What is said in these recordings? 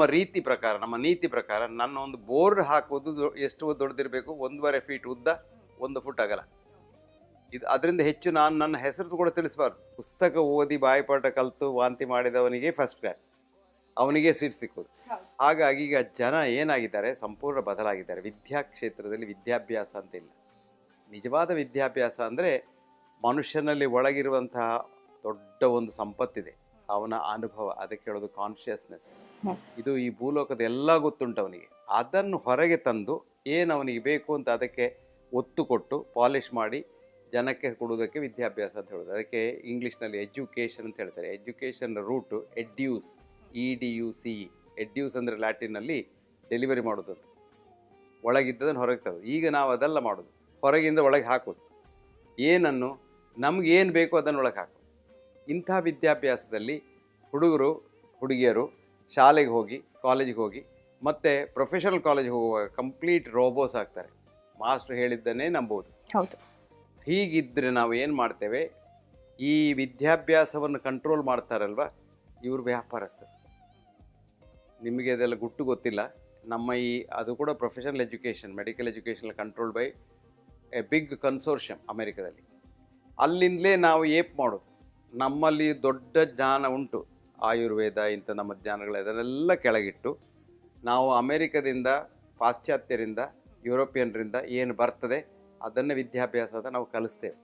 ನಮ್ಮ ರೀತಿ ಪ್ರಕಾರ, ನಮ್ಮ ನೀತಿ ಪ್ರಕಾರ ನನ್ನ ಒಂದು ಬೋರ್ಡ್ ಹಾಕೋದು ಎಷ್ಟು ದೊಡ್ಡದಿರಬೇಕು ಒಂದೂವರೆ ಫೀಟ್ ಉದ್ದ ಒಂದು ಫುಟ್ ಅಗಲ. ಇದು ಅದರಿಂದ ಹೆಚ್ಚು ನಾನು ನನ್ನ ಹೆಸರು ಕೂಡ ತಿಳಿಸಬಾರ್ದು. ಪುಸ್ತಕ ಓದಿ ಬಾಯಿಪಾಠ ಕಲಿತು ವಾಂತಿ ಮಾಡಿದವನಿಗೆ ಫಸ್ಟ್ ಕ್ಲಾಸ್ ಅವನಿಗೆ ಸೀಟ್ ಸಿಕ್ಕೋದು ಹಾಗಾಗಿ ಈಗ ಜನ ಏನಾಗಿದ್ದಾರೆ? ಸಂಪೂರ್ಣ ಬದಲಾಗಿದ್ದಾರೆ. ವಿದ್ಯಾ ಕ್ಷೇತ್ರದಲ್ಲಿ ವಿದ್ಯಾಭ್ಯಾಸ ಅಂತ ಇಲ್ಲ. ನಿಜವಾದ ವಿದ್ಯಾಭ್ಯಾಸ ಅಂದರೆ ಮನುಷ್ಯನಲ್ಲಿ ಒಳಗಿರುವಂತಹ ದೊಡ್ಡ ಒಂದು ಸಂಪತ್ತಿದೆ. ಅವನ ಅನುಭವ ಅದಕ್ಕೆ ಹೇಳೋದು ಕಾನ್ಷಿಯಸ್ನೆಸ್ ಇದು ಈ ಭೂಲೋಕದ ಎಲ್ಲ ಗೊತ್ತುಂಟು ಅವನಿಗೆ. ಅದನ್ನು ಹೊರಗೆ ತಂದು ಏನು ಅವನಿಗೆ ಬೇಕು ಅಂತ ಅದಕ್ಕೆ ಒತ್ತು ಕೊಟ್ಟು ಪಾಲಿಷ್ ಮಾಡಿ ಜನಕ್ಕೆ ಕೊಡುವುದಕ್ಕೆ ವಿದ್ಯಾಭ್ಯಾಸ ಅಂತ ಹೇಳೋದು. ಅದಕ್ಕೆ ಇಂಗ್ಲೀಷ್ನಲ್ಲಿ ಎಜುಕೇಷನ್ ಅಂತ ಹೇಳ್ತಾರೆ. Education root educe E D U C E educe ಅಂದರೆ ಲ್ಯಾಟಿನಲ್ಲಿ ಡೆಲಿವರಿ ಮಾಡೋದು. ಒಳಗಿದ್ದದನ್ನು ಹೊರಗೆ ತರೋದು. ಈಗ ನಾವು ಅದೆಲ್ಲ ಮಾಡೋದು. ಹೊರಗಿಂದ ಒಳಗೆ ಹಾಕೋದು. ಏನನ್ನು ನಮಗೇನು ಏನು ಬೇಕೋ ಅದನ್ನು ಒಳಗೆ ಹಾಕೋದು. ಇಂಥ ವಿದ್ಯಾಭ್ಯಾಸದಲ್ಲಿ ಹುಡುಗರು ಹುಡುಗಿಯರು ಶಾಲೆಗೆ ಹೋಗಿ ಕಾಲೇಜಿಗೆ ಹೋಗಿ ಮತ್ತು ಪ್ರೊಫೆಷನಲ್ ಕಾಲೇಜಿಗೆ ಹೋಗುವಾಗ ಕಂಪ್ಲೀಟ್ ರೋಬೋಸ್ ಆಗ್ತಾರೆ. ಮಾಸ್ಟ್ರು ಹೇಳಿದ್ದನ್ನೇ ನಂಬೋದು ಹೌದು. ಹೀಗಿದ್ದರೆ ನಾವು ಏನು ಮಾಡ್ತೇವೆ? ಈ ವಿದ್ಯಾಭ್ಯಾಸವನ್ನು ಕಂಟ್ರೋಲ್ ಮಾಡ್ತಾರಲ್ವ? ಇವರು ವ್ಯಾಪಾರಸ್ಥರು. ನಿಮಗೆ ಅದೆಲ್ಲ ಗುಟ್ಟು ಗೊತ್ತಿಲ್ಲ. ನಮ್ಮ ಈ ಅದು ಕೂಡ professional education medical education control by a big consortium ಅಮೆರಿಕದಲ್ಲಿ. ಅಲ್ಲಿಂದಲೇ ನಾವು ಏಪ್ ಮಾಡೋದು. ನಮ್ಮಲ್ಲಿ ದೊಡ್ಡ ಜ್ಞಾನ ಉಂಟು ಆಯುರ್ವೇದ ಇಂಥ ನಮ್ಮ ಜ್ಞಾನಗಳು ಅದನ್ನೆಲ್ಲ ಕೆಳಗಿಟ್ಟು ನಾವು ಅಮೇರಿಕದಿಂದ ಪಾಶ್ಚಾತ್ಯರಿಂದ ಯುರೋಪಿಯನ್ರಿಂದ ಏನು ಬರ್ತದೆ ಅದನ್ನು ವಿದ್ಯಾಭ್ಯಾಸದ ನಾವು ಕಲಿಸ್ತೇವೆ.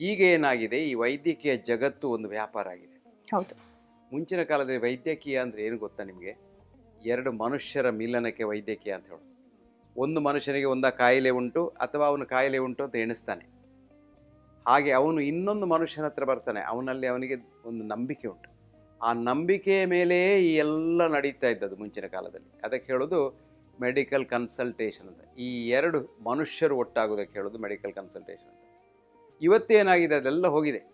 ಈಗ ಏನಾಗಿದೆ ಈ ವೈದ್ಯಕೀಯ ಜಗತ್ತು ಒಂದು ವ್ಯಾಪಾರ ಆಗಿದೆ. ಹೌದು. ಮುಂಚಿನ ಕಾಲದಲ್ಲಿ ವೈದ್ಯಕೀಯ ಅಂದರೆ ಏನು ಗೊತ್ತಾ ನಿಮಗೆ? ಎರಡು ಮನುಷ್ಯರ ಮಿಲನಕ್ಕೆ ವೈದ್ಯಕೀಯ ಅಂತ ಹೇಳೋದು. ಒಂದು ಮನುಷ್ಯನಿಗೆ ಒಂದ ಕಾಯಿಲೆ ಉಂಟು ಅಥವಾ ಅವನು ಕಾಯಿಲೆ ಉಂಟು ಅಂತ ಎಣಿಸ್ತಾನೆ. ಹಾಗೆ ಅವನು ಇನ್ನೊಂದು ಮನುಷ್ಯನ ಹತ್ರ ಬರ್ತಾನೆ. ಅವನಲ್ಲಿ ಅವನಿಗೆ ಒಂದು ನಂಬಿಕೆ ಉಂಟು. ಆ ನಂಬಿಕೆಯ ಮೇಲೆಯೇ ಈ ಎಲ್ಲ ನಡೀತಾ ಇದ್ದದ್ದು ಮುಂಚಿನ ಕಾಲದಲ್ಲಿ. ಅದಕ್ಕೆ ಹೇಳೋದು ಮೆಡಿಕಲ್ ಕನ್ಸಲ್ಟೇಷನ್ ಅಂತ. ಈ ಎರಡು ಮನುಷ್ಯರು ಒಟ್ಟಾಗೋದಕ್ಕೆ ಹೇಳೋದು ಮೆಡಿಕಲ್ ಕನ್ಸಲ್ಟೇಷನ್ ಅಂತ. ಇವತ್ತೇನಾಗಿದೆ? ಅದೆಲ್ಲ ಹೋಗಿದೆ.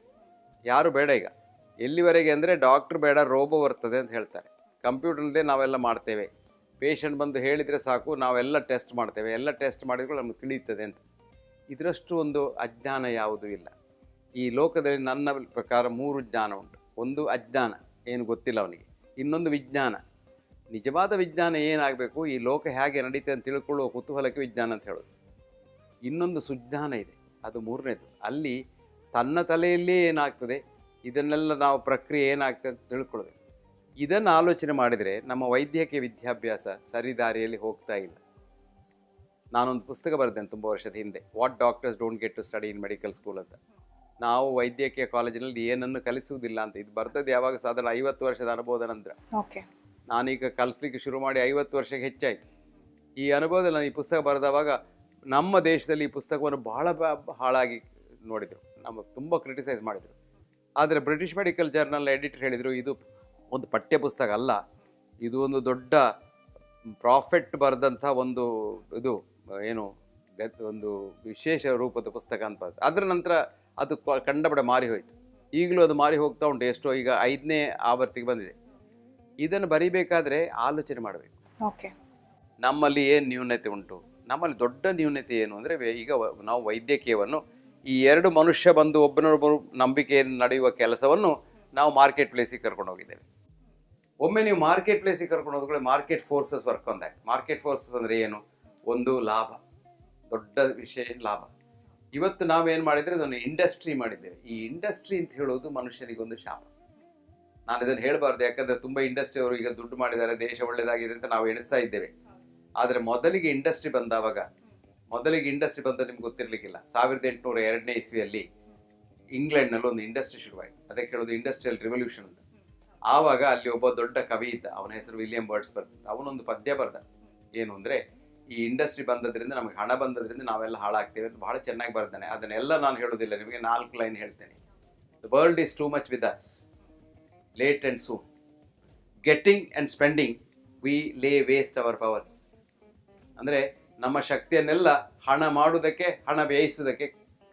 ಯಾರು ಬೇಡ ಈಗ. ಎಲ್ಲಿವರೆಗೆ ಅಂದರೆ ಡಾಕ್ಟ್ರ್ ಬೇಡ ರೋಬೋ ಬರ್ತದೆ ಅಂತ ಹೇಳ್ತಾರೆ. ಕಂಪ್ಯೂಟರ್ನದೇ ನಾವೆಲ್ಲ ಮಾಡ್ತೇವೆ. ಪೇಷಂಟ್ ಬಂದು ಹೇಳಿದರೆ ಸಾಕು, ನಾವೆಲ್ಲ ಟೆಸ್ಟ್ ಮಾಡ್ತೇವೆ. ಎಲ್ಲ ಟೆಸ್ಟ್ ಮಾಡಿದ್ರು ನಮಗೆ ತಿಳಿಯುತ್ತದೆ ಅಂತ. ಇದರಷ್ಟು ಒಂದು ಅಜ್ಞಾನ ಯಾವುದೂ ಇಲ್ಲ. ಈ ಲೋಕದಲ್ಲಿ ನನ್ನ ಪ್ರಕಾರ ಮೂರು ಜ್ಞಾನ ಉಂಟು. ಒಂದು ಅಜ್ಞಾನ, ಏನು ಗೊತ್ತಿಲ್ಲ ಅವನಿಗೆ. ಇನ್ನೊಂದು ವಿಜ್ಞಾನ. ನಿಜವಾದ ವಿಜ್ಞಾನ ಏನಾಗಬೇಕು? ಈ ಲೋಕ ಹೇಗೆ ನಡೀತೆ ಅಂತ ತಿಳ್ಕೊಳ್ಳುವ ಕುತೂಹಲಕ್ಕೆ ವಿಜ್ಞಾನ ಅಂತ ಹೇಳೋದು. ಇನ್ನೊಂದು ಸುಜ್ಞಾನ ಇದೆ, ಅದು ಮೂರನೇದು. ಅಲ್ಲಿ ತನ್ನ ತಲೆಯಲ್ಲೇ ಏನಾಗ್ತದೆ? ಇದನ್ನೆಲ್ಲ ನಾವು ಪ್ರಕ್ರಿಯೆ ಏನಾಗ್ತದೆ ಅಂತ ತಿಳ್ಕೊಳ್ಬೇಕು ಇದನ್ನು ಆಲೋಚನೆ ಮಾಡಿದರೆ ನಮ್ಮ ವೈದ್ಯಕೀಯ ವಿದ್ಯಾಭ್ಯಾಸ ಸರಿ ದಾರಿಯಲ್ಲಿ ಹೋಗ್ತಾ ಇಲ್ಲ. ನಾನೊಂದು ಪುಸ್ತಕ ಬರೆದೇನೆ ತುಂಬ ವರ್ಷದ ಹಿಂದೆ what doctors don't get to study in medical school ಅಂತ. ನಾವು ವೈದ್ಯಕೀಯ ಕಾಲೇಜಿನಲ್ಲಿ ಏನನ್ನು ಕಲಿಸುವುದಿಲ್ಲ ಅಂತ ಇದು ಬರ್ತದೆ ಯಾವಾಗ ಸಾಧಾರಣ ಐವತ್ತು ವರ್ಷದ ಅನುಭವದ ನಂತರ. ಓಕೆ. ನಾನೀಗ ಕಲಿಸ್ಲಿಕ್ಕೆ ಶುರು ಮಾಡಿ ಐವತ್ತು ವರ್ಷಕ್ಕೆ ಹೆಚ್ಚಾಯಿತು. ಈ ಅನುಭವದಲ್ಲಿ ನಾನು ಈ ಪುಸ್ತಕ ಬರೆದವಾಗ ನಮ್ಮ ದೇಶದಲ್ಲಿ ಈ ಪುಸ್ತಕವನ್ನು ಬಹಳ ಬ- ಹಾಳಾಗಿ ನೋಡಿದರು ನಮ್ಮ ತುಂಬ ಕ್ರಿಟಿಸೈಸ್ ಮಾಡಿದರು. ಆದರೆ ಬ್ರಿಟಿಷ್ ಮೆಡಿಕಲ್ ಜರ್ನಲ್ ಎಡಿಟರ್ ಹೇಳಿದರು ಇದು ಒಂದು ಪಠ್ಯ ಪುಸ್ತಕ ಅಲ್ಲ ಇದು ಒಂದು ದೊಡ್ಡ ಪ್ರಾಫಿಟ್ ಬರೆದಂಥ ಒಂದು ಇದು ಏನು ಒಂದು ವಿಶೇಷ ರೂಪದ ಪುಸ್ತಕ ಅಂತ. ಅದರ ನಂತರ ಅದು ಕಂಡಬಡ ಮಾರಿ ಹೋಯಿತು. ಈಗಲೂ ಅದು ಮಾರಿ ಹೋಗ್ತಾ ಉಂಟು. ಎಷ್ಟೋ ಈಗ ಐದನೇ ಆವರ್ತಿಗೆ ಬಂದಿದೆ. ಇದನ್ನು ಬರಿಬೇಕಾದ್ರೆ ಆಲೋಚನೆ ಮಾಡಬೇಕು. ಓಕೆ. ನಮ್ಮಲ್ಲಿ ಏನು ನ್ಯೂನತೆ ಉಂಟು? ನಮ್ಮಲ್ಲಿ ದೊಡ್ಡ ನ್ಯೂನತೆ ಏನು ಅಂದರೆ ಈಗ ನಾವು ವೈದ್ಯಕೀಯವನ್ನು ಈ ಎರಡು ಮನುಷ್ಯ ಬಂದು ಒಬ್ಬನೊಬ್ಬರು ನಂಬಿಕೆಯನ್ನು ನಡೆಯುವ ಕೆಲಸವನ್ನು ನಾವು ಮಾರ್ಕೆಟ್ ಪ್ಲೇಸಿಗೆ ಕರ್ಕೊಂಡು ಹೋಗಿದ್ದೇವೆ. ಒಮ್ಮೆ ನೀವು ಮಾರ್ಕೆಟ್ ಪ್ಲೇಸಿಗೆ ಕರ್ಕೊಂಡು ಹೋದ್ರೆ market forces work on that market forces ಅಂದರೆ ಏನು? ಒಂದು ಲಾಭ, ದೊಡ್ಡ ವಿಷಯ ಲಾಭ? ಇವತ್ತು ನಾವೇನು ಮಾಡಿದರೆ ಅದನ್ನು ಇಂಡಸ್ಟ್ರಿ ಮಾಡಿದ್ದೇವೆ. ಈ ಇಂಡಸ್ಟ್ರಿ ಅಂತ ಹೇಳೋದು ಮನುಷ್ಯನಿಗೊಂದು ಶಾಪ. ನಾನು ಇದನ್ನು ಹೇಳಬಾರ್ದು, ಯಾಕಂದರೆ ತುಂಬ ಇಂಡಸ್ಟ್ರಿ ಅವರು ಈಗ ದುಡ್ಡು ಮಾಡಿದ್ದಾರೆ, ದೇಶ ಒಳ್ಳೆಯದಾಗಿದೆ ಅಂತ ನಾವು ಎಣಿಸ್ತಾ ಇದ್ದೇವೆ. ಆದರೆ ಮೊದಲಿಗೆ ಇಂಡಸ್ಟ್ರಿ ಬಂದಾವಾಗ, ಮೊದಲಿಗೆ ಇಂಡಸ್ಟ್ರಿ ಬಂದ ನಿಮ್ಗೆ ಗೊತ್ತಿರಲಿಕ್ಕಿಲ್ಲ. ಸಾವಿರದ ಎಂಟುನೂರ ಎರಡನೇ ಇಸ್ವಿಯಲ್ಲಿ ಇಂಗ್ಲೆಂಡ್ನಲ್ಲಿ ಒಂದು ಇಂಡಸ್ಟ್ರಿ ಶುರುವಾಯಿತು. ಅದಕ್ಕೆ ಹೇಳೋದು ಇಂಡಸ್ಟ್ರಿಯಲ್ ರಿವಲ್ಯೂಷನ್ ಅಂತ. ಆವಾಗ ಅಲ್ಲಿ ಒಬ್ಬ ದೊಡ್ಡ ಕವಿ ಇದ್ದ, ಅವನ ಹೆಸರು ವಿಲಿಯಂ ಬರ್ಡ್ಸ್ ಬರ್ತಿದ್ದ ಅವನೊಂದು ಪದ್ಯ ಬರ್ದ. ಏನು ಅಂದರೆ ಈ ಇಂಡಸ್ಟ್ರಿ ಬಂದದ್ರಿಂದ ನಮಗೆ ಹಣ ಬಂದದ್ರಿಂದ ನಾವೆಲ್ಲ ಹಾಳಾಗ್ತೇವೆ ಅಂತ ಬಹಳ ಚೆನ್ನಾಗಿ ಬರ್ತಾನೆ ಅದನ್ನೆಲ್ಲ ನಾನು ಹೇಳೋದಿಲ್ಲ, ನಿಮಗೆ ನಾಲ್ಕು ಲೈನ್ ಹೇಳ್ತೇನೆ. The world is too much with us late and soon getting and spending we lay waste our powers ಅಂದರೆ ನಮ್ಮ ಶಕ್ತಿಯನ್ನೆಲ್ಲ ಹಣ ಮಾಡುವುದಕ್ಕೆ ಹಣ ವ್ಯಯಿಸುವುದಕ್ಕೆ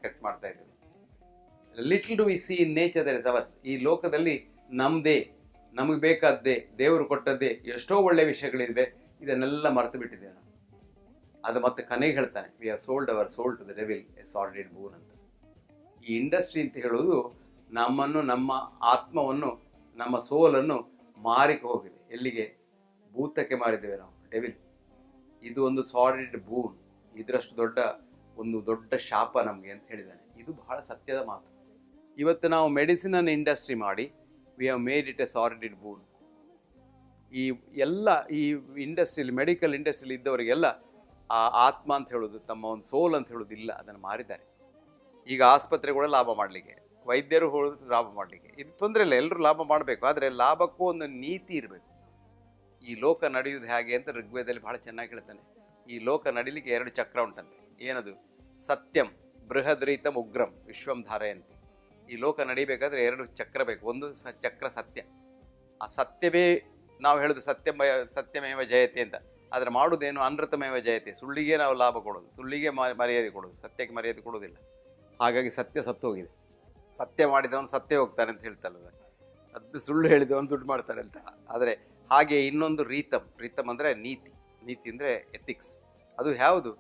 ಖರ್ಚು ಮಾಡ್ತಾ ಇದ್ದೀವಿ. Little do we see in nature that is ours ಈ ಲೋಕದಲ್ಲಿ ನಮ್ಮದೇ ನಮಗೆ ಬೇಕಾದ್ದೇ, ದೇವರು ಕೊಟ್ಟದ್ದೇ ಎಷ್ಟೋ ಒಳ್ಳೆಯ ವಿಷಯಗಳಿವೆ ಇದನ್ನೆಲ್ಲ ಮರೆತು ಬಿಟ್ಟಿದ್ದೇವೆ ನಾವು. ಅದು ಮತ್ತೆ ಕನೆಗೆ ಹೇಳ್ತಾನೆ we have sold our sold to the devil a solid boon ಅಂತ. ಈ ಇಂಡಸ್ಟ್ರಿ ಅಂತ ಹೇಳೋದು ನಮ್ಮನ್ನು, ನಮ್ಮ ಆತ್ಮವನ್ನು, ನಮ್ಮ ಸೋಲನ್ನು ಮಾರಿಕೆ ಹೋಗಿದೆ. ಎಲ್ಲಿಗೆ? ಭೂತಕ್ಕೆ ಮಾರಿದ್ದೇವೆ ನಾವು ಡೆವಿಲ್ ಇದು ಒಂದು ಸಾಲಿಡ್ ಬೂನ್ ಇದರಷ್ಟು ದೊಡ್ಡ ಒಂದು ದೊಡ್ಡ ಶಾಪ ನಮಗೆ ಅಂತ ಹೇಳಿದ್ದಾನೆ. ಇದು ಬಹಳ ಸತ್ಯದ ಮಾತು. ಇವತ್ತು ನಾವು ಮೆಡಿಸಿನನ್ನು ಇಂಡಸ್ಟ್ರಿ ಮಾಡಿ we have made it a solid boon ಈ ಎಲ್ಲ, ಈ ಇಂಡಸ್ಟ್ರಿಯಲ್ಲಿ ಮೆಡಿಕಲ್ ಇಂಡಸ್ಟ್ರಿಯಲ್ಲಿ ಇದ್ದವರಿಗೆಲ್ಲ ಆ ಆತ್ಮ ಅಂತ ಹೇಳೋದು ತಮ್ಮ ಒಂದು ಸೋಲ್ ಅಂತ ಹೇಳೋದು ಇಲ್ಲ ಅದನ್ನು ಮಾರಿದ್ದಾರೆ. ಈಗ ಆಸ್ಪತ್ರೆಗಳು ಲಾಭ ಮಾಡಲಿಕ್ಕೆ, ವೈದ್ಯರು ಹೇಳೋದು ಲಾಭ ಮಾಡಲಿಕ್ಕೆ. ಇದು ತೊಂದರೆ ಇಲ್ಲ, ಎಲ್ಲರೂ ಲಾಭ ಮಾಡಬೇಕು, ಆದರೆ ಲಾಭಕ್ಕೂ ಒಂದು ನೀತಿ ಇರಬೇಕು. ಈ ಲೋಕ ನಡೆಯುವುದು ಹೇಗೆ ಅಂತ ಋಗ್ವೇದದಲ್ಲಿ ಭಾಳ ಚೆನ್ನಾಗಿ ಹೇಳ್ತಾನೆ. ಈ ಲೋಕ ನಡೀಲಿಕ್ಕೆ ಎರಡು ಚಕ್ರ ಉಂಟಂತೆ. ಏನದು? ಸತ್ಯಂ ಬೃಹದ್ರೀತಂ ಉಗ್ರಂ ವಿಶ್ವಂ ಧಾರಯಂತಿ. ಈ ಲೋಕ ನಡಿಬೇಕಾದ್ರೆ ಎರಡು ಚಕ್ರ ಬೇಕು, ಒಂದು ಚಕ್ರ ಸತ್ಯ. ಆ ಸತ್ಯವೇ ನಾವು ಹೇಳೋದು ಸತ್ಯ ಸತ್ಯಮೇವ ಜಯತೆ ಅಂತ. ಆದರೆ ಮಾಡುವುದೇನು ಅನೃತಮೇವ ಜಯತೆ. ಸುಳ್ಳಿಗೆ ನಾವು ಲಾಭ ಕೊಡೋದು, ಸುಳ್ಳಿಗೆ ಮರ್ಯಾದೆ ಕೊಡೋದು, ಸತ್ಯಕ್ಕೆ ಮರ್ಯಾದೆ ಕೊಡೋದಿಲ್ಲ. ಹಾಗಾಗಿ ಸತ್ಯ ಸತ್ತು ಹೋಗಿದೆ. ಸತ್ಯ ಮಾಡಿದವನು ಸತ್ಯ ಹೋಗ್ತಾನೆ ಅಂತ ಹೇಳ್ತಾರೆ ಅದು ಸುಳ್ಳು ಹೇಳಿದವನು ದುಡ್ಡು ಮಾಡ್ತಾರೆ ಅಂತ. ಆದರೆ ಹಾಗೆ ಇನ್ನೊಂದು ರೀತಮ್ ರೀತಮ್ ಅಂದರೆ ನೀತಿ. ನೀತಿ ಅಂದರೆ ಎಥಿಕ್ಸ್ ಅದು ಯಾವುದು?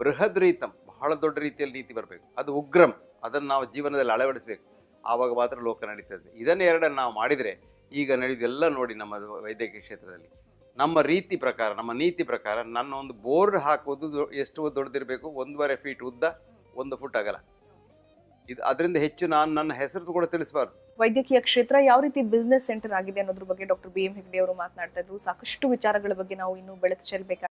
ಬೃಹದ್ ರೀತಮ್ ಬಹಳ ದೊಡ್ಡ ರೀತಿಯಲ್ಲಿ ನೀತಿ ಬರಬೇಕು. ಅದು ಉಗ್ರಂ, ಅದನ್ನು ನಾವು ಜೀವನದಲ್ಲಿ ಅಳವಡಿಸಬೇಕು. ಆವಾಗ ಮಾತ್ರ ಲೋಕ ನಡೀತದೆ. ಇದನ್ನು ಎರಡನ್ನು ನಾವು ಮಾಡಿದರೆ ಈಗ ನಡೆಯುವುದೆಲ್ಲ ನೋಡಿ ನಮ್ಮ ವೈದ್ಯಕೀಯ ಕ್ಷೇತ್ರದಲ್ಲಿ. ನಮ್ಮ ರೀತಿ ಪ್ರಕಾರ, ನಮ್ಮ ನೀತಿ ಪ್ರಕಾರ ನನ್ನ ಒಂದು ಬೋರ್ಡ್ ಹಾಕೋದು ಎಷ್ಟು ದೊಡ್ಡದಿರಬೇಕು ಒಂದೂವರೆ ಫೀಟ್ ಉದ್ದ ಒಂದು ಫುಟ್ ಅಗಲ. ಇದು ಅದರಿಂದ ಹೆಚ್ಚು ನಾನು ನನ್ನ ಹೆಸರು ಕೂಡ ತಿಳಿಸಬಾರ್ದು. ವೈದ್ಯಕೀಯ ಕ್ಷೇತ್ರ ಯಾವ ರೀತಿ ಬಿಸ್ನೆಸ್ ಸೆಂಟರ್ ಆಗಿದೆ ಅನ್ನೋದ್ರ ಬಗ್ಗೆ ಡಾಕ್ಟರ್ ಬಿ ಎಂ ಹೆಗ್ಡೆ ಅವರು ಮಾತನಾಡ್ತಾ ಇದ್ರು. ಸಾಕಷ್ಟು ವಿಚಾರಗಳ ಬಗ್ಗೆ ನಾವು ಇನ್ನೂ ಬೆಳಕು ಚೆಲ್ಲಬೇಕಾಗಿದೆ.